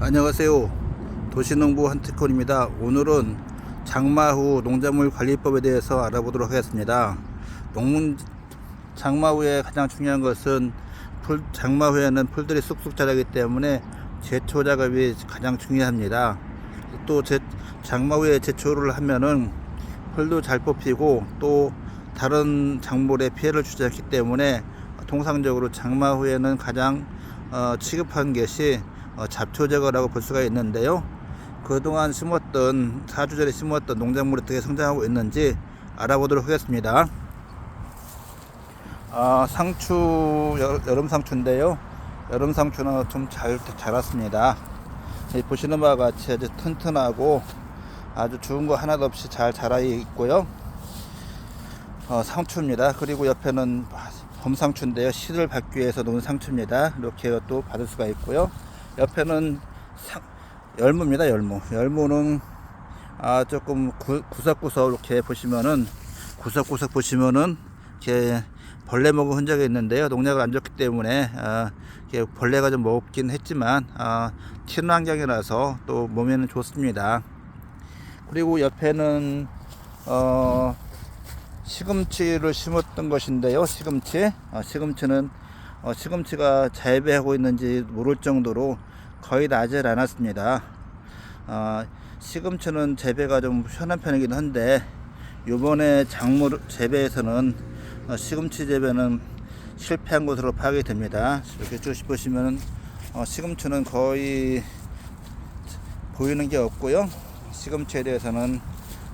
안녕하세요. 도시농부 한티콘입니다. 오늘은 장마 후 농작물 관리법에 대해서 알아보도록 하겠습니다. 농문 장마 후에 가장 중요한 것은 풀, 장마 후에는 풀들이 쑥쑥 자라기 때문에 제초 작업이 가장 중요합니다. 또 제, 장마 후에 제초를 하면은 풀도 잘 뽑히고 또 다른 작물에 피해를 주지 않기 때문에 통상적으로 장마 후에는 가장 어, 취급한 것이 어, 잡초 제거라고 볼 수가 있는데요. 그동안 심었던 4주 전에 심었던 농작물이 어떻게 성장하고 있는지 알아보도록 하겠습니다. 아, 상추 여, 여름 상추인데요. 여름 상추는 좀 잘 자랐습니다. 이 보시는 바와 같이 아주 튼튼하고 아주 좋은 거 하나도 없이 잘 자라 있고요. 어, 상추입니다. 그리고 옆에는 범상추인데요. 씨를 받기 위해서 놓은 상추입니다. 이렇게 또 받을 수가 있고요. 옆에는 상, 열무입니다. 열무. 열무는 아 조금 구, 구석구석 이렇게 보시면은 구석구석 보시면은 이렇게 벌레 먹은 흔적이 있는데요. 농약을 안 줬기 때문에 아, 이렇게 벌레가 좀 먹긴 했지만 아, 친환경이라서 또 몸에는 좋습니다. 그리고 옆에는 어, 시금치를 심었던 것인데요. 시금치. 어, 시금치는 어, 시금치가 재배하고 있는지 모를 정도로 거의 나질 않았습니다. 어, 시금치는 재배가 좀 편한 편이긴 한데 요번에 작물 재배에서는 어, 시금치 재배는 실패한 것으로 파악이 됩니다. 이렇게 쭉 보시면 어, 시금치는 거의 보이는 게 없고요. 시금치에 대해서는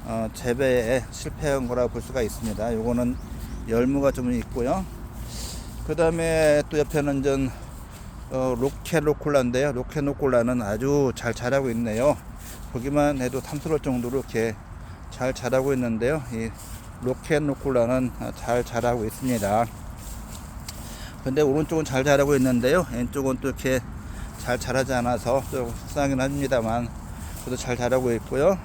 어, 재배에 실패한 거라고 볼 수가 있습니다. 요거는 열무가 좀 있고요. 그 다음에 또 옆에는 전 어, 로켓 로콜라인데요. 로켓 로콜라는 아주 잘 자라고 있네요. 보기만 해도 탐스러울 정도로 이렇게 잘 자라고 있는데요. 이 로켓 로콜라는 잘 자라고 있습니다. 근데 오른쪽은 잘 자라고 있는데요. 왼쪽은 또 이렇게 잘 자라지 않아서 좀 속상하긴 합니다만 그래도 잘 자라고 있고요.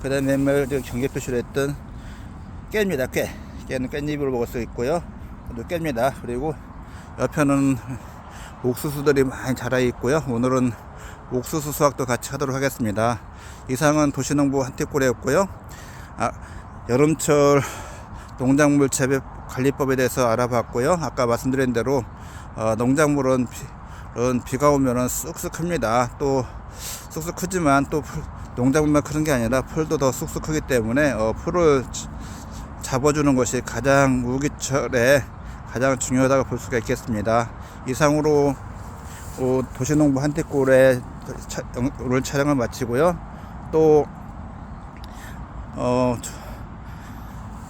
그 다음에 맨날 경계 표시를 했던 깨입니다. 깨. 깨는 깻잎을 먹을 수 있고요. 또 깻입니다. 그리고 옆에는 옥수수들이 많이 자라 있고요. 오늘은 옥수수 수확도 같이 하도록 하겠습니다. 이상은 도시농부 한태골이었고요. 아, 여름철 농작물 재배 관리법에 대해서 알아봤고요. 아까 말씀드린 대로 어, 농작물은 비, 비가 오면은 쑥쑥 큽니다. 또 쑥쑥 크지만 또 풀, 농작물만 크는 게 아니라 풀도 더 쑥쑥 크기 때문에 어, 풀을 잡아주는 것이 가장 우기철에 가장 중요하다고 볼 수가 있겠습니다. 이상으로 어, 도시농부 한태골의 차, 오늘 촬영을 마치고요. 또 어,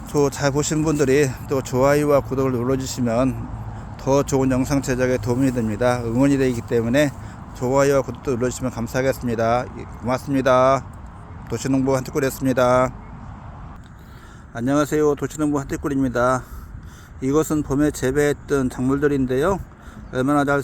저잘 보신 분들이 또 좋아요와 구독을 눌러주시면 더 좋은 영상 제작에 도움이 됩니다. 응원이 되기 때문에 좋아요와 구독도 눌러주시면 감사하겠습니다. 예, 고맙습니다. 도시농부 한태골이었습니다. 안녕하세요. 도시농부 한태골입니다. 이것은 봄에 재배했던 작물들인데요. 얼마나 잘